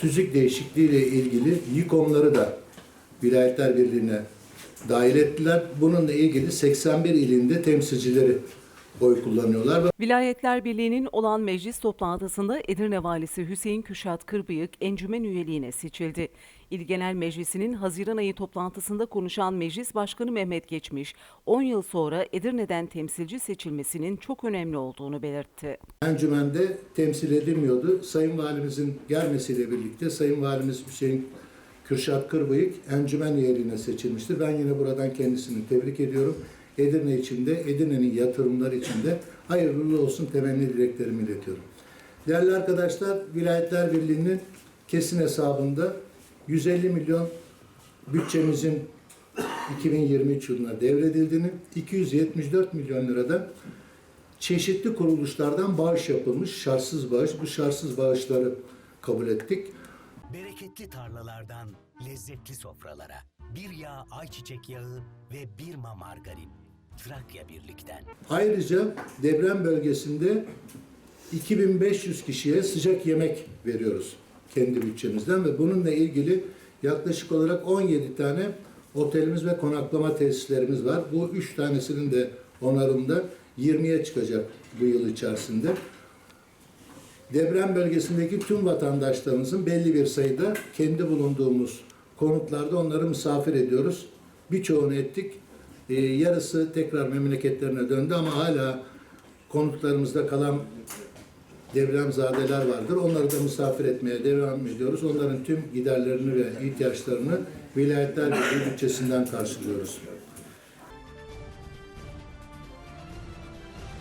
tüzük değişikliği ile ilgili YİKOM'ları da Vilayetler Birliği'ne dahil ettiler. Bununla ilgili 81 ilinde temsilcileri oy kullanıyorlar. Vilayetler Birliği'nin olan meclis toplantısında Edirne Valisi Hüseyin Küşat Kırbıyık encümen üyeliğine seçildi. İl Genel Meclisi'nin Haziran ayı toplantısında konuşan Meclis Başkanı Mehmet Geçmiş, 10 yıl sonra Edirne'den temsilci seçilmesinin çok önemli olduğunu belirtti. Encümende temsil edilmiyordu. Sayın Valimizin gelmesiyle birlikte Sayın Valimiz Hüseyin Kürşat Kırbıyık encümen üyeliğine seçilmiştir. Ben yine buradan kendisini tebrik ediyorum. Edirne içinde, Edirne'nin yatırımları içinde hayırlı olsun temenni dileklerimi iletiyorum. Değerli arkadaşlar, Vilayetler Birliği'nin kesin hesabında 150 milyon bütçemizin 2023 yılına devredildiğini, 274 milyon liradan çeşitli kuruluşlardan bağış yapılmış, şartsız bağış. Bu şartsız bağışları kabul ettik. Bereketli tarlalardan lezzetli sofralara. Bir yağ ayçiçek yağı ve bir ma margarin. Trakya Birlik'ten. Ayrıca deprem bölgesinde 2500 kişiye sıcak yemek veriyoruz kendi bütçemizden ve bununla ilgili yaklaşık olarak 17 tane otelimiz ve konaklama tesislerimiz var. Bu 3 tanesinin de onarımda 20'ye çıkacak bu yıl içerisinde. Deprem bölgesindeki tüm vatandaşlarımızın belli bir sayıda kendi bulunduğumuz konutlarda onları misafir ediyoruz. Birçoğunu ettik. Ee, yarısı tekrar memleketlerine döndü ama hala konutlarımızda kalan depremzadeler vardır. Onları da misafir etmeye devam ediyoruz. Onların tüm giderlerini ve ihtiyaçlarını vilayetler bütçesinden karşılıyoruz.